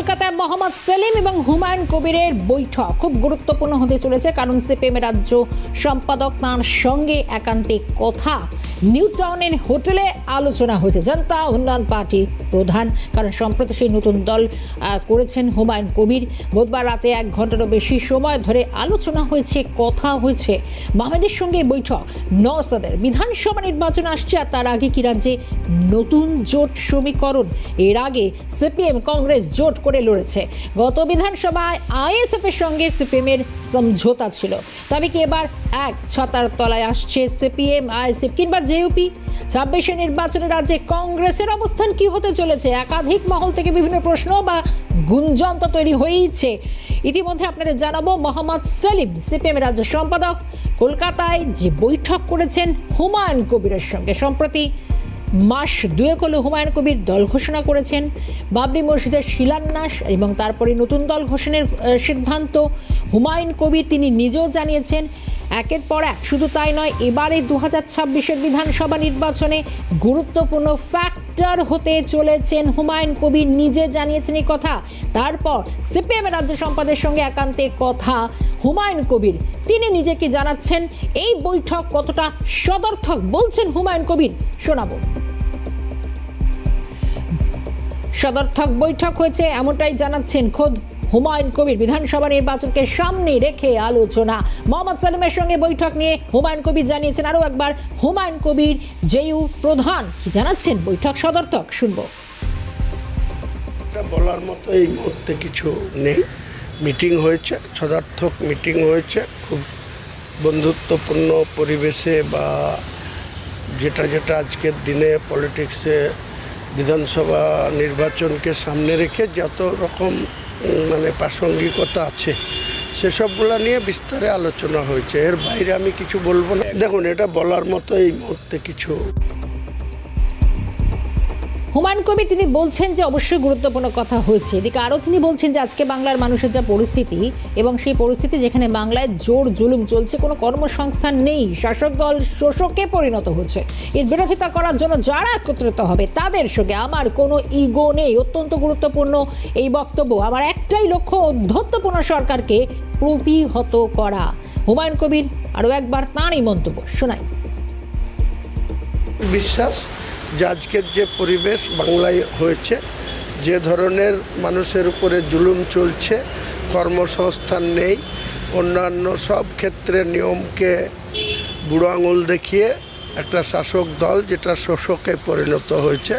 কলকাতায় মোহাম্মদ সেলিম এবং হুমায়ুন কবিরের বৈঠক খুব গুরুত্বপূর্ণ হতে চলেছে, কারণ সিপিএম রাজ্য সম্পাদক তাঁর সঙ্গে একান্তিক কথা। নিউ টাউনের হোটেলে আলোচনা হয়েছে। জনতা উন্নয়ন পার্টি প্রধান, কারণ সম্প্রতি সেই নতুন দল করেছেন হুমায়ুন কবির। বুধবার রাতে এক ঘন্টারও বেশি সময় ধরে আলোচনা হয়েছে, কথা হয়েছে। মাহমেদের সঙ্গে বৈঠক, নওসাদের। বিধানসভা নির্বাচন আসছে আর তার আগে কি রাজ্যে নতুন জোট সমীকরণ? এর আগে সিপিএম কংগ্রেস জোট করে লড়েছে। গত বিধানসভায় আইএসএফ এর সঙ্গে সিপিএম এর সমঝোতা ছিল। তবে কি এবার এক ছাতার তলায় আসছে সিপিএম, আইএসএফ কিংবা জেইউপি ছাব্বিশে নির্বাচনে রাজ্যে কংগ্রেসের অবস্থান কি হতে চলেছে? একাধিক মহল থেকে বিভিন্ন প্রশ্ন বা গুঞ্জন তো তৈরি হয়েইছে। ইতিমধ্যে আপনাদের জানাব, মোহাম্মদ সেলিম, সিপিএম রাজ্য সম্পাদক, কলকাতায় যে বৈঠক করেছেন হুমায়ুন কবিরের সঙ্গে। সম্প্রতি মাস দুয়েক হলো হুমায়ুন কবির দল ঘোষণা করেছেন। বাবরি মসজিদের শিলান্যাস এবং তারপরে নতুন দল ঘোষণের সিদ্ধান্ত। হুমায়ুন কবির তিনি নিজেও জানিয়েছেন একের পর এক, শুধু তাই নয়, এবারে দু হাজার ছাব্বিশের বিধানসভা নির্বাচনে গুরুত্বপূর্ণ ফ্যাক্টর হতে চলেছেন হুমায়ুন কবির, নিজে জানিয়েছেন এই কথা। তারপর সিপিএম রাজ্য সম্পাদের সঙ্গে একান্তে কথা হুমায়ুন কবির। তিনি নিজেকে জানাচ্ছেন, এই বৈঠক কতটা সদর্থক? বলছেন হুমায়ুন কবির, শোনাবো। সদর্থক বৈঠক হয়েছে এমনটাই জানাচ্ছেন খোদ হুমায়ুন কবির বিধানসভা নির্বাচনকে সামনে রেখে আলোচনা। মোহাম্মদ সালিমের সঙ্গে বৈঠক নিয়ে হুমায়ুন কবির জানিয়েছেন আরও একবার, হুমায়ুন কবির জেইউ প্রধান। কি জানাচ্ছেন বৈঠক সদর্থক শুনব। এটা বলার মতো এই মুহূর্তে কিছু নেই। মিটিং হয়েছে, সদার্থক মিটিং হয়েছে। খুব বন্ধুত্বপূর্ণ পরিবেশে বা যেটা যেটা আজকের দিনে পলিটিক্সে বিধানসভা নির্বাচনকে সামনে রেখে যত রকম মানে প্রাসঙ্গিকতা আছে। সেসবগুলো নিয়ে বিস্তারে আলোচনা হয়েছে। এর বাইরে আমি কিছু বলব না। দেখুন, এটা বলার মতো এই মুহূর্তে কিছু হুমায়ুন কবির, তিনি বলছেন যে অবশ্যই গুরুত্বপূর্ণ কথা হয়েছে। এদিকে আরও তিনি বলছেন যে আজকে বাংলার মানুষের যা পরিস্থিতি এবং সেই পরিস্থিতি যেখানে বাংলায় জোর জুলুম চলছে, কোনো কর্মসংস্থান নেই, শাসক দল শোষকে পরিণত হচ্ছে। এর বিরোধিতা করার জন্য যারা একত্রিত হবে, তাদের সঙ্গে আমার কোনো ইগো নেই। অত্যন্ত গুরুত্বপূর্ণ এই বক্তব্য। আমার একটাই লক্ষ্য অধ্যত্বপূর্ণ সরকারকে প্রতিহত করা। হুমায়ুন কবির আরও একবার তাঁরই মন্তব্য শোনাই। বিশ্বাস যে আজকের যে পরিবেশ বাংলায় হয়েছে, যে ধরনের মানুষের উপরে জুলুম চলছে, কর্মসংস্থান নেই, অন্যান্য সব ক্ষেত্রে নিয়মকে বুড়ো আঙুল দেখিয়ে একটা শাসক দল যেটা শোষকে পরিণত হয়েছে,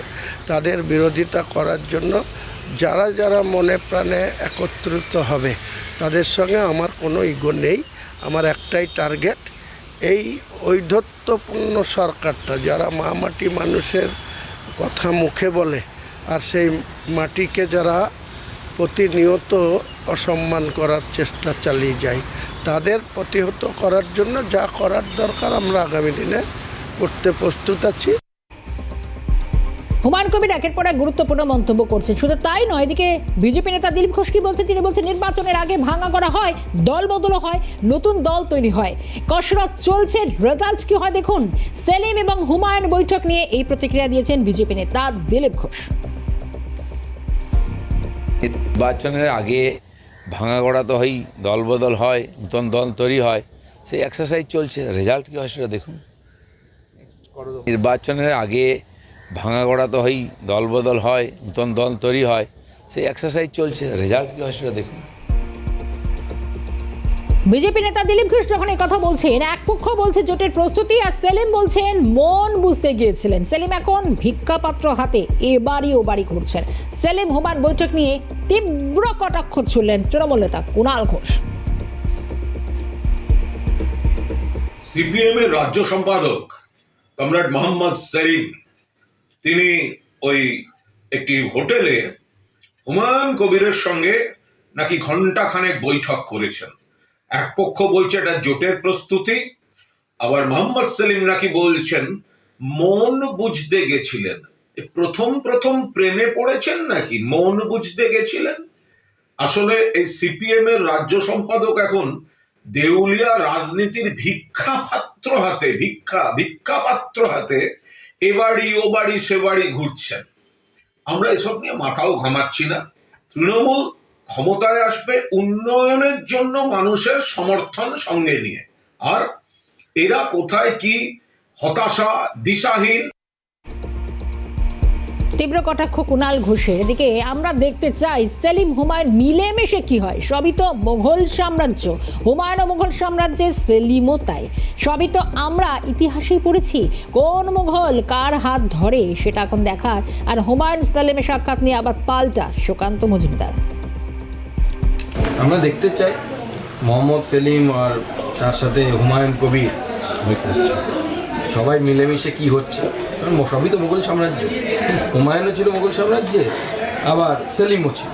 তাদের বিরোধিতা করার জন্য যারা যারা মনে প্রাণে একত্রিত হবে, তাদের সঙ্গে আমার কোনো ইগো নেই। আমার একটাই টার্গেট এই ঔদ্ধত্যপূর্ণ সরকারটা, যারা মা মাটি মানুষের কথা মুখে বলে, আর সেই মাটিকে যারা প্রতিনিয়ত অসম্মান করার চেষ্টা চালিয়ে যায়, তাদের প্রতিহত করার জন্য যা করার দরকার আমরা আগামী দিনে করতে প্রস্তুত আছি। হুমায়ুন কবির একের পর এক গুরুত্বপূর্ণ মন্তব্য করছেন শুধু তাই নয়, এদিকে বিজেপি নেতা দিলীপ ঘোষ কি বলছেন তিনি বলছেন, নির্বাচনের আগে ভাঙা করা হয়, দল বদলও হয়, নতুন দল তৈরি হয়। কসরত চলছে রেজাল্ট কি হয় দেখুন। সেলিম এবং হুমায়ুন বৈঠক নিয়ে এই প্রতিক্রিয়া দিয়েছেন বিজেপি নেতা দিলীপ ঘোষ। নির্বাচনের আগে ভাঙা গড়া তো হয় দলবদল হয়, নতুন দল তৈরি হয়, সেই এক্সারসাইজ চলছে। রেজাল্ট কী হয় সেটা দেখুন। নির্বাচনের আগে ভাঙা গড়া তো হয় দলবদল হয় নতুন দল তৈরি হয় সেই এক্সারসাইজ চলছে রেজাল্ট কী হয় সেটা দেখুন। বিজেপি নেতা দিলীপ ঘোষ যখন এই কথা বলছেন এক পক্ষ বলছে জোটের প্রস্তুতি আর সেলিম বলছেন মন বুঝতে গিয়েছিলেন। সেলিম এখন ভিক্ষাপাত্র হাতে এবারই ও বাড়ি করছেন সেলিম হুমায়ুন বৈঠক নিয়ে তীব্র কটাক্ষ ছুড়লেন তৃণমূল নেতা কুণাল ঘোষ। সিপিএম এর রাজ্য সম্পাদক কমরেড মোহাম্মদ সেলিম তিনি ওই একটি হোটেলে হুমায়ুন কবিরের সঙ্গে নাকি ঘণ্টা খানেক বৈঠক করেছেন। এক পক্ষ বলছে এটা জোটের প্রস্তুতি, আবার মোহাম্মদ সেলিম নাকি বলছেন, মন বুঝতে গেছিলেন। প্রথম প্রথম প্রেমে পড়েছেন নাকি? মন বুঝতে গেছিলেন? আসলে এই সিপিএম এর রাজ্য সম্পাদক এখন দেউলিয়া রাজনীতির ভিক্ষা পাত্র হাতে, ভিক্ষা ভিক্ষা পাত্র হাতে এ বাড়ি, ও বাড়ি, সে বাড়ি ঘুরছেন। আমরা এসব নিয়ে মাথাও ঘামাচ্ছি না। তৃণমূল ক্ষমতায় আসবে উন্নয়নের জন্য মানুষের সমর্থন সঙ্গে নিয়ে। আর এরা কোথায় কি হতাশা, দিশাহীন তীব্র কটাক্ষ কুণাল ঘোষের। এদিকে আমরা দেখতে চাই, সেলিম হুমায়ুন মিলেমিশে কি হয়? সবই তো মোঘল সাম্রাজ্য। হুমায়ুন ও মুঘল সাম্রাজ্যের সেলিমও তাই। সবই তো আমরা ইতিহাসেই পড়েছি। কোন মুঘল কার হাত ধরে সেটা এখন দেখার। আর হুমায়ুন সেলিমের সাক্ষাৎ নিয়ে আবার পাল্টা সুকান্ত মজুমদার। আমরা দেখতে চাই মোহাম্মদ সেলিম আর তার সাথে হুমায়ুন কবির। সবাই মিলেমিশে কি হচ্ছে? সবই তো মুঘল সাম্রাজ্য। হুমায়ুনও ছিল মোগল সাম্রাজ্যে আবার সেলিমও ছিল।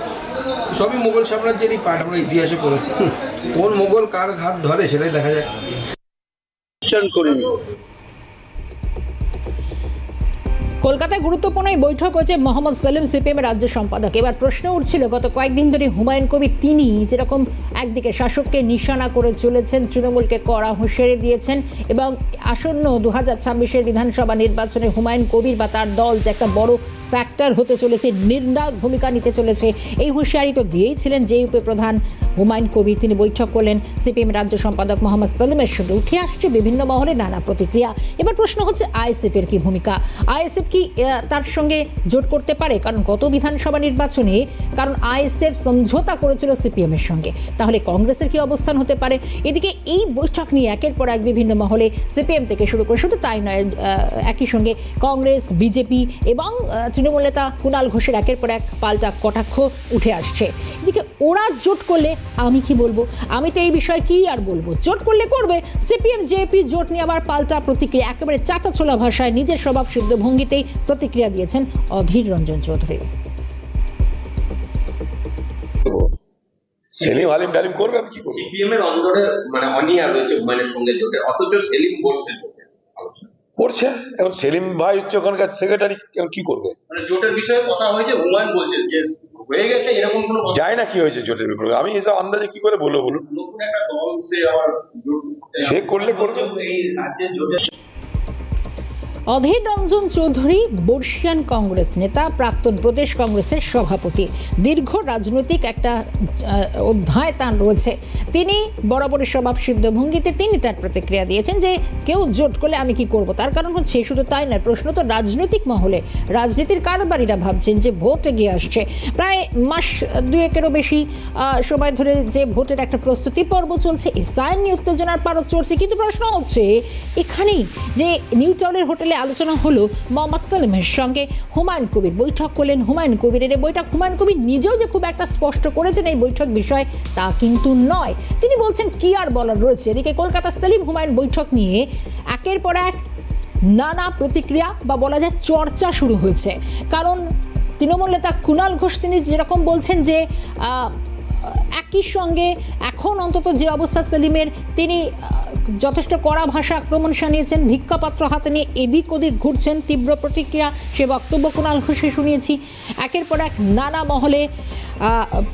সবই মুঘল সাম্রাজ্যেরই পাঠ আমরা ইতিহাসে পড়েছি। কোন মোগল কার ঘাত ধরে সেটাই দেখা যাক। কলকাতায় গুরুত্বপূর্ণ এই বৈঠক হচ্ছে মোহাম্মদ সেলিম, সিপিএমের রাজ্য সম্পাদক। এবার প্রশ্ন উঠছিল, গত কয়েকদিন ধরে হুমায়ুন কবির তিনি যেরকম একদিকে শাসককে নিশানা করে চলেছেন, তৃণমূলকে কড়া হুঁশিয়ারি দিয়েছেন এবং আসন্ন দু হাজার ছাব্বিশের বিধানসভা নির্বাচনে হুমায়ুন কবির বা তার দল যে একটা বড় ফ্যাক্টর হতে চলেছে, নির্ণায়ক ভূমিকা নিতে চলেছে। এই হুঁশিয়ারি তো দিয়েই ছিলেন জে প্রধান হুমায়ুন কবির। তিনি বৈঠক করলেন সিপিএম রাজ্য সম্পাদক মোহাম্মদ সেলিমের সঙ্গে। উঠে আসছে বিভিন্ন মহলে নানা প্রতিক্রিয়া। এবার প্রশ্ন হচ্ছে আইএসএফ এর কি ভূমিকা? আইএসএফ কি তার সঙ্গে জোট করতে পারে? কারণ গত বিধানসভা নির্বাচনে, কারণ আইএসএফ সমঝোতা করেছিল সিপিএম এর সঙ্গে। তাহলে কংগ্রেসের কি অবস্থান হতে পারে? এদিকে এই বৈঠক নিয়ে একের পর এক বিভিন্ন মহলে সিপিএম থেকে শুরু করে, শুধু তাই নয় একই সঙ্গে কংগ্রেস, বিজেপি এবং তৃণমূল নেতা কুণাল ঘোষের একের পর এক পাল্টা কটাক্ষ উঠে আসছে। এদিকে ওরা জোট করলে আমি কি বলব? আমি তো এই বিষয়ে কি আর বলব? জোট করলে করবে। সিপিএম জেপি জোট নিয়ে আবার পাল্টা প্রতিক্রিয়া একেবারে চাচা ছোলা ভাষায় নিজের স্বভাব সিদ্ধ ভঙ্গিতেই প্রতিক্রিয়া দিয়েছেন অধীর রঞ্জন চৌধুরী। সেলিম হালিম টালিম করবে আমি কি করব? সিপিএম এর অন্দরে মানে অনিয়া রয়েছে হুমায়ুনের সঙ্গে জোটে অথচ সেলিম বসছে জোটে। আলোচনা। করছে। এখন সেলিম ভাই হচ্ছে ওখানকার সেক্রেটারি কি করবে? মানে জোটের বিষয়ে কথা হয়েছে হুমায়ুন বলছেন যে হয়ে গেছে এরকম কোনো যায় না কি হয়েছে জোটের ব্যাপারে আমি এসব আন্দাজে কি করে বলব বলুন? সে করলে করবে। অধীর রঞ্জন চৌধুরী, বর্ষিয়ান কংগ্রেস নেতা, প্রাক্তন প্রদেশ কংগ্রেসের সভাপতি। দীর্ঘ রাজনৈতিক একটা অধ্যায় তার রয়েছে। তিনি বরাবরের স্বভাব সিদ্ধ ভঙ্গিতে তিনি তার প্রতিক্রিয়া দিয়েছেন যে, কেউ জোট করলে আমি কি করব? তার কারণ হচ্ছে শুধু তাই নয়, প্রশ্ন তো রাজনৈতিক মহলে। রাজনীতির কারবারিরা ভাবছেন যে, ভোট এগিয়ে আসছে। প্রায় মাস দুয়েকেরও বেশি সময় ধরে যে ভোটের একটা প্রস্তুতি পর্ব চলছে এসআইএন নিয়ে উত্তেজনার পারদ চলছে কিন্তু প্রশ্ন হচ্ছে, এখানেই যে নিউ হোটেলে আলোচনা হলো মোহাম্মদ সালিমের সঙ্গে। হুমায়ুন কবির বৈঠক করলেন। হুমায়ুন কবিরের এই বৈঠক, হুমায়ুন কবির নিজেও যে খুব একটা স্পষ্ট করেছেন এই বৈঠক বিষয়, তা কিন্তু নয়। তিনি বলছেন, কি আর বলার রয়েছে? এদিকে কলকাতা সেলিম হুমায়ুন বৈঠক নিয়ে একের পর এক নানা প্রতিক্রিয়া বা বলা যায় চর্চা শুরু হয়েছে। কারণ তৃণমূল নেতা কুণাল ঘোষ তিনি যেরকম বলছেন যে একই সঙ্গে এখন অন্তত যে অবস্থা সেলিমের, তিনি যথেষ্ট কড়া ভাষা আক্রমণ শানিয়েছেন। ভিক্ষাপাত্র হাতে নিয়ে এদিক ওদিক ঘুরছেন তীব্র প্রতিক্রিয়া। সে বক্তব্য কুণাল ঘোষে শুনিয়েছি। একের পর এক নানা মহলে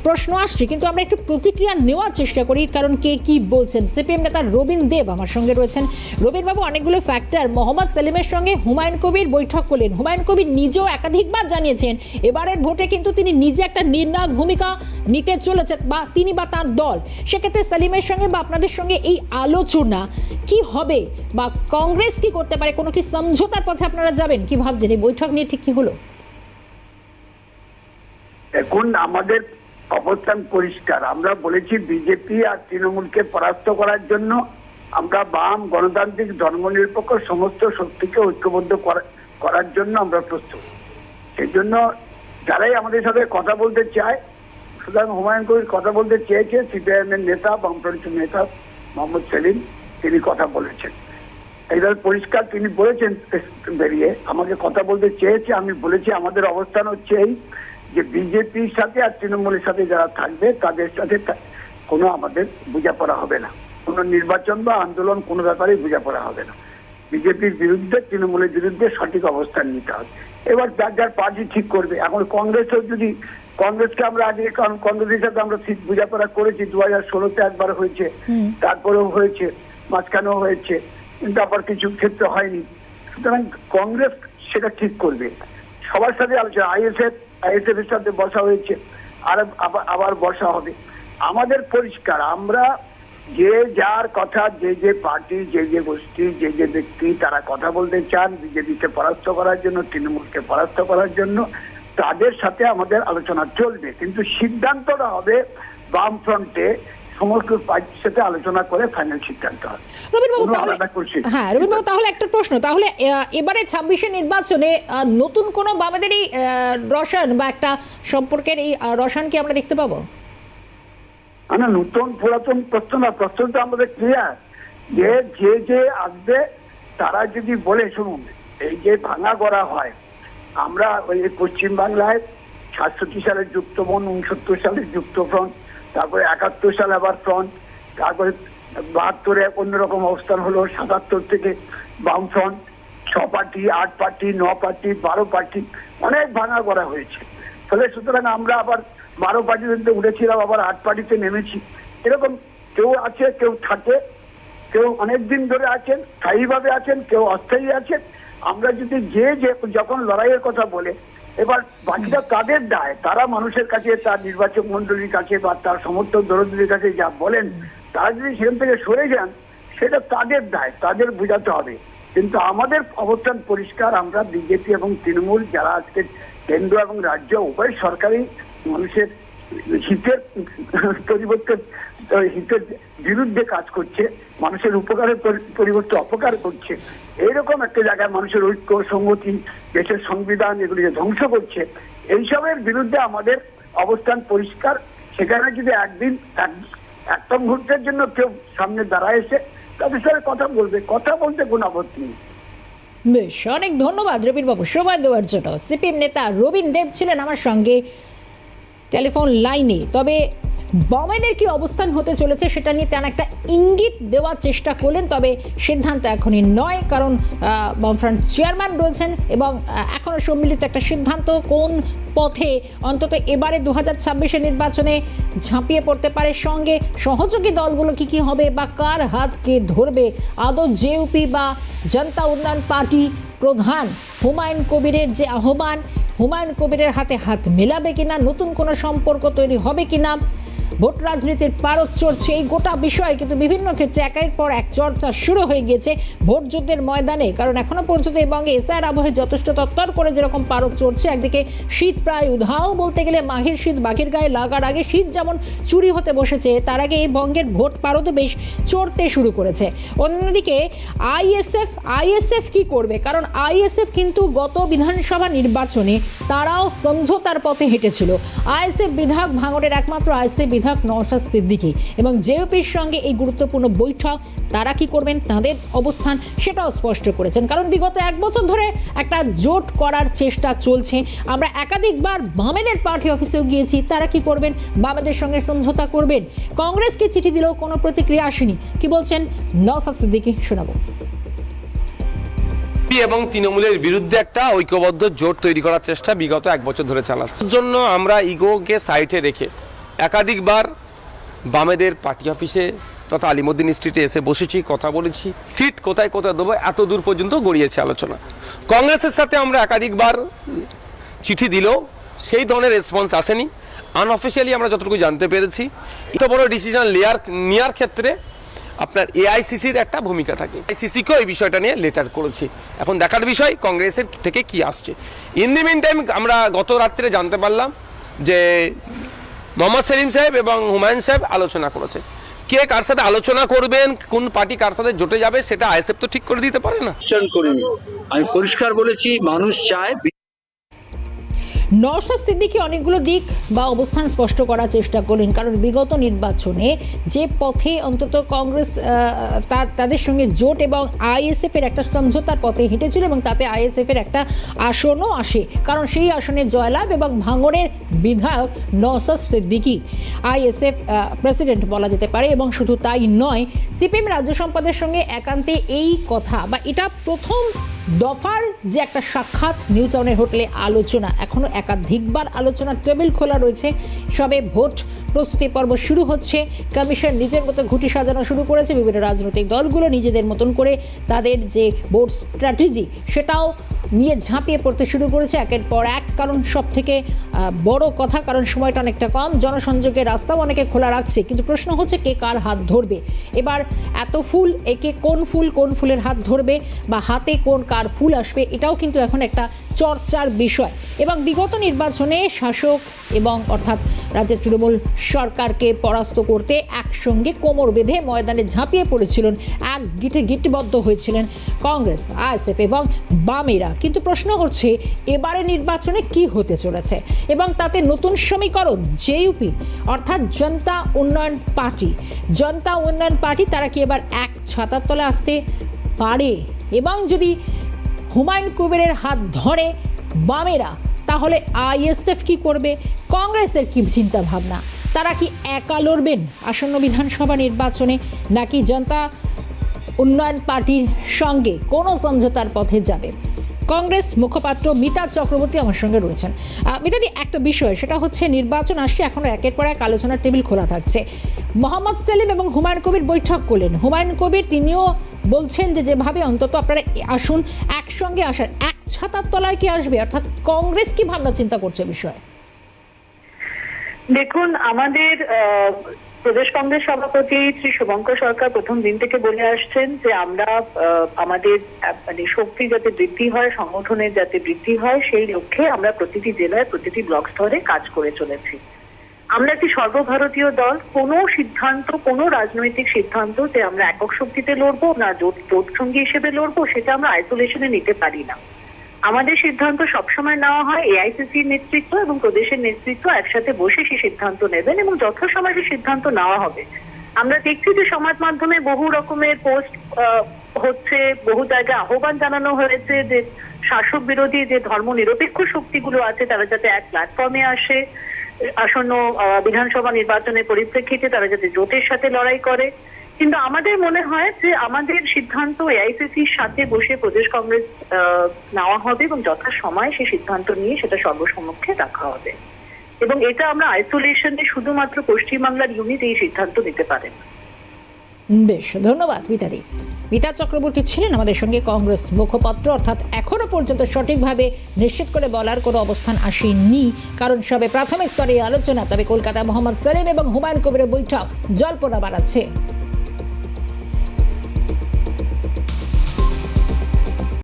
প্রশ্ন আসছে, কিন্তু আমরা একটু প্রতিক্রিয়া নেওয়ার চেষ্টা করি, কারণ কে কি বলছেন? সিপিএম নেতা রবীন দেব আমার সঙ্গে রয়েছেন। রবীনবাবু, অনেকগুলো ফ্যাক্টর মোহাম্মদ সেলিমের সঙ্গে হুমায়ুন কবির বৈঠক করলেন। হুমায়ুন কবির নিজেও একাধিকবার জানিয়েছেন, এবারের ভোটে কিন্তু তিনি নিজে একটা নির্ণায়ক ভূমিকা নিতে চলেছেন, বা তিনি বা তার দল। সেক্ষেত্রে সেলিমের সঙ্গে বা আপনাদের সঙ্গে এই আলোচনা কি হবে, বা কংগ্রেস কি করতে পারে, কোনো কি সমঝোতার পথে আপনারা যাবেন? কি ভাবছেন? এই বৈঠক নিয়ে ঠিক কি হলো? এখন আমাদের অবস্থান পরিষ্কার। আমরা বলেছি বিজেপি আর তৃণমূলকে পরাস্ত করার জন্য আমরা বাম গণতান্ত্রিক ধর্মনিরপেক্ষ সমস্ত শক্তিকে ঐক্যবদ্ধ করা- করার জন্য আমরা প্রস্তুত। সেই জন্য যারাই আমাদের সাথে কথা বলতে চায়, সুতরাং হুমায়ুন কবির কথা বলতে চেয়েছে সিপিআইএম এর নেতা বামপন্থী নেতা মোহাম্মদ সেলিম, তিনি কথা বলেছেন। এইভাবে পরিষ্কার, তিনি বলেছেন, বেরিয়ে আমাকে কথা বলতে চেয়েছে, আমি বলেছি আমাদের অবস্থান হচ্ছে এই। যে বিজেপির সাথে আর তৃণমূলের সাথে যারা থাকবে তাদের সাথে কোনো আমাদের বোঝাপড়া হবে না। কোনো নির্বাচন বা আন্দোলন কোনো ব্যাপারে বোঝাপড়া হবে না। বিজেপির বিরুদ্ধে তৃণমূলের বিরুদ্ধে সঠিক অবস্থান নিতে হবে। এবার যার যার পার্টি ঠিক করবে। এখন কংগ্রেসও যদি কংগ্রেসকে আমরা আগে কারণ কংগ্রেসের সাথে আমরা ঠিক বোঝাপড়া করেছি দু হাজার ষোলোতে একবার হয়েছে। তারপরেও হয়েছে মাঝখানেও হয়েছে। কিন্তু আবার কিছু ক্ষেত্রে হয়নি। সুতরাং কংগ্রেস সেটা ঠিক করবে। সবার সাথে আলোচনা। আইএসএফ আইএসএফ এর সাথে বসা হয়েছে। আর আবার বসা হবে। আমাদের পরিষ্কার, আমরা যে যার কথা, যে যে পার্টি, যে যে গোষ্ঠী, যে যে ব্যক্তি, তারা কথা বলতে চান, বিজেপিকে পরাস্ত করার জন্য, তৃণমূলকে পরাস্ত করার জন্য, তাদের সাথে আমাদের আলোচনা চলবে। কিন্তু সিদ্ধান্তটা হবে বামফ্রন্টে সমস্ত পার্টির সাথে আলোচনা করে ফাইনাল সিদ্ধান্ত হবে রবীন্দ্রবাবু তাহলে। হ্যাঁ রবীন্দ্রবাবু তাহলে একটা প্রশ্ন তাহলে এবারে ছাব্বিশে নির্বাচনে নতুন কোনো বামেদের এই রসায়ন বা একটা সম্পর্কের এই রসায়ন কি আমরা দেখতে পাবো? না, নতুন পুরাতন প্রশ্ন না প্রশ্ন তো আমাদের ক্লিয়ার যে যে যে আসবে তারা যদি বলে শুনুন এই যে ভাঙা করা হয় আমরা ওই পশ্চিম বাংলায় সাতষট্টি সালে যুক্ত মন উনসত্তর সালে যুক্ত ফ্রন্ট তারপরে একাত্তর সাল আবার ফ্রন্ট তারপরে বাহাত্তরে অন্যরকম অবস্থান হলো, সাতাত্তর থেকে বাম ফ্রন্ট ছ পার্টি আট পার্টি ন পার্টি বারো পার্টি অনেক ভাঙা করা হয়েছে। ফলে সুতরাং আমরা আবার বারো পার্টিতে উঠেছিলাম, আবার আট পার্টিতে নেমেছি। এরকম কেউ আছে, কেউ থাকে, কেউ অনেক দিন ধরে আছেন, স্থায়ীভাবে আছেন, কেউ অস্থায়ী আছেন। আমরা যদি যে যে যখন লড়াইয়ের কথা বলে এবার বাকিটা তাদের দায়? তারা মানুষের কাছে, তার নির্বাচক মন্ডলীর কাছে বা তার সমর্থক দরদের কাছে যা বলেন, তারা যদি সেখান থেকে সরে যান, সেটা তাদের দায়, তাদের বোঝাতে হবে। কিন্তু আমাদের অবস্থান পরিষ্কার, আমরা বিজেপি এবং তৃণমূল যারা আজকে কেন্দ্র এবং রাজ্য, উভয় সরকারি মানুষের হিতের পরিবর্তে হিতের বিরুদ্ধে কাজ করছে, মানুষের উপকারের পরিবর্তে অপকার করছে। এইরকম একটা জায়গায় মানুষের ঐক্য সংগতি দেশের সংবিধান এগুলিকে ধ্বংস করছে। এইসবের বিরুদ্ধে আমাদের অবস্থান পরিষ্কার। সেখানে যদি একদিন একটা মুহূর্তের জন্য কেউ সামনে দাঁড়ায় এসে তাদের সাথে কথা বলবে, কথা বলতে কোনো আপত্তি নেই। বেশ, অনেক ধন্যবাদ রবীন্দ্রবাবু সময় দেওয়ার জন্য। সিপিএম নেতা রবীন দেব ছিলেন আমার সঙ্গে টেলিফোন লাইনে। তবে বামেদের কি অবস্থান হতে চলেছে সেটা নিয়ে তেমন একটা ইঙ্গিত দেওয়ার চেষ্টা করলেন, তবে সিদ্ধান্ত এখনই নয়, কারণ বামফ্রন্ট চেয়ারম্যান রয়েছেন এবং এখনও সম্মিলিত একটা সিদ্ধান্ত কোন পথে অন্তত এবারে দু হাজার ছাব্বিশে নির্বাচনে ঝাঁপিয়ে পড়তে পারে সঙ্গে সহযোগী দলগুলো কি কি হবে বা কার হাতকে ধরবে? আদৌ জেউপি বা জনতা উন্নয়ন পার্টি প্রধান হুমায়ুন কবিরের যে আহ্বান, হুমায়ুন কবিরের হাতে হাত মেলাবে কিনা, নতুন কোনো সম্পর্ক তৈরি হবে কিনা ভোট রাজনীতির পারদ চড়ছে এই গোটা বিষয়, কিন্তু বিভিন্ন ক্ষেত্রে একের পর এক চর্চা শুরু হয়ে গিয়েছে ভোট যুদ্ধের ময়দানে। কারণ এখনও পর্যন্ত এই বঙ্গে এসআর আবহে যথেষ্ট তত্তর করে যেরকম পারদ চড়ছে, একদিকে শীত প্রায় উধাও বলতে গেলে মাঘের শীত বাঘের গায়ে লাগার আগে শীত যেমন চুরি হতে বসেছে, তার আগে এই বঙ্গের ভোট পারদও বেশ চড়তে শুরু করেছে। অন্যদিকে আইএসএফ আইএসএফ কি করবে? কারণ আইএসএফ কিন্তু গত বিধানসভা নির্বাচনে তারাও সমঝোতার পথে হেঁটেছিল। আইএসএফ বিধায়ক ভাঙড়ের একমাত্র আইএসএফ বিধায়ক নওশাদ সিদ্দিকী এবং জেওপির সঙ্গে এই গুরুত্বপূর্ণ বৈঠক, তারা কি করবেন, তাদের অবস্থান সেটাও স্পষ্ট করেছেন। কারণ বিগত এক বছর ধরে একটা জোট করার চেষ্টা চলছে। আমরা একাধিকবার বামেদের পার্টি অফিসেও গিয়েছি, তারা কি করবেন, বামেদের সঙ্গে সমঝোতা করবেন? কংগ্রেসকে চিঠি দিলেও কোনো প্রতিক্রিয়া আসেনি? কি বলছেন নওশাদ সিদ্দিকী? শোনাবো। এবং তৃণমূলের বিরুদ্ধে একটা ঐক্যবদ্ধ জোট তৈরি করার চেষ্টা বিগত এক বছর ধরে চালাচ্ছে। জন্য আমরা ইগোকে সাইডে রেখে একাধিকবার বামেদের পার্টি অফিসে তথা আলিমুদ্দিন স্ট্রিটে এসে বসেছি, কথা বলেছি। সিট কোথায় কোথায় দেবো, এত দূর পর্যন্ত গড়িয়েছে আলোচনা। কংগ্রেসের সাথে আমরা একাধিকবার চিঠি দিলেও সেই ধরনের রেসপন্স আসেনি। আনঅফিসিয়ালি আমরা যতটুকু জানতে পেরেছি, এত বড় ডিসিশন লেয়ার নেওয়ার ক্ষেত্রে আপনার এআইসিসির একটা ভূমিকা থাকে। আইসিসিকেও এই বিষয়টা নিয়ে লেটার করেছি। এখন দেখার বিষয়, কংগ্রেসের থেকে কি আসছে। ইন দি মিন টাইম আমরা গত রাত্রে জানতে পারলাম যে মোহাম্মদ সেলিম সাহেব এবং হুমায়ুন সাহেব আলোচনা করেছে। কে কার সাথে আলোচনা করবেন, কোন পার্টি কার সাথে জোটে যাবে, সেটা আইএসএফ তো ঠিক করে দিতে পারে না। আমি পরিষ্কার বলেছি, মানুষ চায় নওশাদ সিদ্দিকী অনেকগুলো দিক বা অবস্থান স্পষ্ট করার চেষ্টা করলেন, কারণ বিগত নির্বাচনে যে পথে অন্তত কংগ্রেস তাদের সঙ্গে জোট এবং আইএসএফ এর একটা সমঝোতার পথে হেঁটেছিল এবং তাতে আইএসএফের একটা আসনও আসে, কারণ সেই আসনে জয়লাভ এবং ভাঙনের বিধায়ক নওশাদ সিদ্দিকী আইএসএফ প্রেসিডেন্ট বলা যেতে পারে এবং শুধু তাই নয়, সিপিএম রাজ্য সম্পাদের সঙ্গে একান্তে এই কথা বা এটা প্রথম দফার যে একটা সাক্ষাৎ নিউ টাউনের হোটেলে আলোচনা এখনও একাধিকবার আলোচনা টেবিল খোলা রয়েছে। সবে ভোট প্রস্তুতি পর্ব শুরু হচ্ছে। কমিশন নিজের মতো ঘুটি সাজানো শুরু করেছে। বিভিন্ন রাজনৈতিক দলগুলো নিজেদের মতন করে তাদের যে ভোট স্ট্র্যাটেজি, সেটাও নিয়ে ঝাঁপিয়ে পড়তে শুরু করেছে। একের পর এক কারণ সব থেকে বড় কথা, কারণ সময়টা অনেকটা কম। জনসংযোগের রাস্তাও অনেকে খোলা রাখছে। কিন্তু প্রশ্ন হচ্ছে, কে কার হাত ধরবে? এবার এত ফুল, একে কোন ফুল কোন ফুলের হাত ধরবে? বা হাতে কোন কার ফুল আসবে? এটাও কিন্তু এখন একটা চর্চার বিষয়। এবং বিগত নির্বাচনে শাসক এবং অর্থাৎ রাজ্যের তৃণমূল সরকারকে পরাস্ত করতে একসঙ্গে কোমর বেঁধে ময়দানে ঝাঁপিয়ে পড়েছিলেন। এক গিটে গিটবদ্ধ হয়েছিলেন কংগ্রেস, আইএসএফ এবং বামেরা। কিন্তু প্রশ্ন হচ্ছে এবারে নির্বাচনে কি হতে চলেছে? এবং তাতে নতুন সমীকরণ জেইউপি অর্থাৎ জনতা উন্নয়ন পার্টি। জনতা উন্নয়ন পার্টি তারা কি এবার এক ছাতার তলে আসতে পারে? এবং যদি হুমায়ুন কবিরের হাত ধরে বামেরা, তাহলে আইএসএফ কি করবে? কংগ্রেসের কি চিন্তা ভাবনা তারা কি একা লড়বেন আসন্ন বিধানসভা নির্বাচনে, নাকি জনতা উন্নয়ন পার্টির সঙ্গে কোনো সমঝোতার পথে যাবে? কংগ্রেস মুখপাত্র মিতা চক্রবর্তী আমার সঙ্গে রয়েছেন। মিতাদি, একটা বিষয়, সেটা হচ্ছে নির্বাচন আসছে এখনও একের পর এক আলোচনার টেবিল খোলা থাকছে। মোহাম্মদ সেলিম এবং হুমায়ুন কবির বৈঠক করলেন। হুমায়ুন কবির, তিনিও বলছেন যে যেভাবে অন্তত আপনারা আসুন, একসঙ্গে আসার, এক ছাতার তলায় কি আসবে? অর্থাৎ কংগ্রেস কি ভাবনা, চিন্তা করছে বিষয়ে? দেখুন, আমাদের প্রদেশ কংগ্রেস সভাপতি শ্রী শুভঙ্কর সরকার প্রথম দিন থেকে বলে আসছেন যে আমরা আমাদের মানে শক্তি যাতে বৃদ্ধি হয়, সংগঠনের যাতে বৃদ্ধি হয়, সেই লক্ষ্যে আমরা প্রতিটি জেলায় প্রতিটি ব্লক স্তরে কাজ করে চলেছি। আমরা একটি সর্বভারতীয় দল। কোনো সিদ্ধান্ত, কোনো রাজনৈতিক সিদ্ধান্ত যে আমরা একক শক্তিতে লড়বো না, জোট জোট সঙ্গী হিসেবে লড়বো, সেটা আমরা আইসোলেশনে নিতে পারি না। আমাদের সিদ্ধান্ত সবসময় নেওয়া হয় এআইসিসির নেতৃত্ব এবং প্রদেশের নেতৃত্ব একসাথে বসে সেই সিদ্ধান্ত নেবেন এবং যথাসময় সেই সিদ্ধান্ত নেওয়া হবে। আমরা দেখছি যে সমাজ মাধ্যমে বহু রকমের পোস্ট হচ্ছে, বহু জায়গায় আহ্বান জানানো হয়েছে যে শাসক বিরোধী যে ধর্ম নিরপেক্ষ শক্তিগুলো আছে তারা যাতে এক প্ল্যাটফর্মে আসে, আসন্ন বিধানসভা নির্বাচনের পরিপ্রেক্ষিতে তারা যাতে জোটের সাথে লড়াই করে। কিন্তু আমাদের মনে হয় যে আমাদের সিদ্ধান্ত এআইসিসির সাথে বসে প্রদেশ কংগ্রেস নেওয়া হবে এবং যথা সময় সেই সিদ্ধান্ত নিয়ে সেটা সর্বসম্মুখে রাখা হবে। এবং এটা আমরা আইসোলেশনে শুধুমাত্র পশ্চিমবাংলার ইউনিট এই সিদ্ধান্ত নিতে পারেন। বেশ, ধন্যবাদ, মিতাদি। মিতা চক্রবর্তী ছিলেন আমাদের সঙ্গে কংগ্রেস মুখপাত্র। অর্থাৎ এখনও পর্যন্ত সঠিকভাবে নিশ্চিত করে বলার কোনো অবস্থান আসেনি কারণ সবে প্রাথমিক স্তরে আলোচনা, তবে কলকাতা মোহাম্মদ সেলিম এবং হুমায়ুন কবিরের বৈঠক, জল্পনা বাড়াচ্ছে।